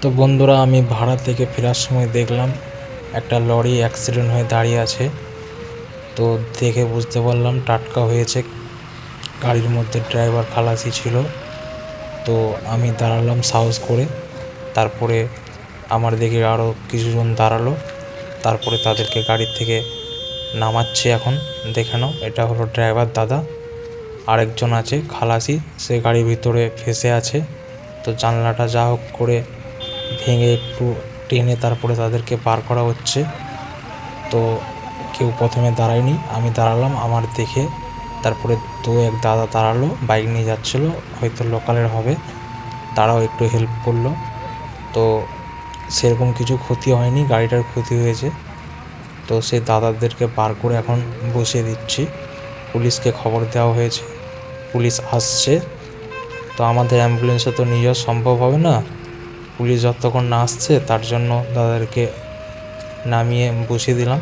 তো বন্ধুরা, আমি ভাড়া থেকে ফেরার সময় দেখলাম একটা লরি অ্যাক্সিডেন্ট হয়ে দাঁড়িয়ে আছে। তো দেখে বুঝতে পারলাম, টাটকা হয়েছে। গাড়ির মধ্যে ড্রাইভার খালাসি ছিল। তো আমি দাঁড়ালাম সাহস করে। তারপরে আমার দিকে আরও কিছুজন দাঁড়াল। তারপরে তাদেরকে গাড়ির থেকে নামাচ্ছে এখন। দেখে নাও, এটা হলো ড্রাইভার দাদা। আরেকজন আছে, খালাসি। সে গাড়ির ভিতরে ফেসে আছে। তো জানলাটা যা হোক করে ভেঙে একটু টেনে তারপরে তাদেরকে পার করা হচ্ছে। তো কেউ প্রথমে দাঁড়ায়নি, আমি দাঁড়ালাম, আমার দেখে তারপরে দু এক দাদা দাঁড়াল, বাইক নিয়ে যাচ্ছিল, হয়তো লোকালের হবে, তারাও একটু হেল্প করল। তো সেরকম কিছু ক্ষতি হয়নি, গাড়িটার ক্ষতি হয়েছে। তো সেই দাদাদেরকে বার করে এখন বসিয়ে দিচ্ছি। পুলিশকে খবর দেওয়া হয়েছে, পুলিশ আসছে। তো আমাদের অ্যাম্বুলেন্সে তো নিয়ে যাওয়া সম্ভব হবে না? পুলিশ যতক্ষণ না আসছে তার জন্য দাদাদেরকে নামিয়ে বসিয়ে দিলাম।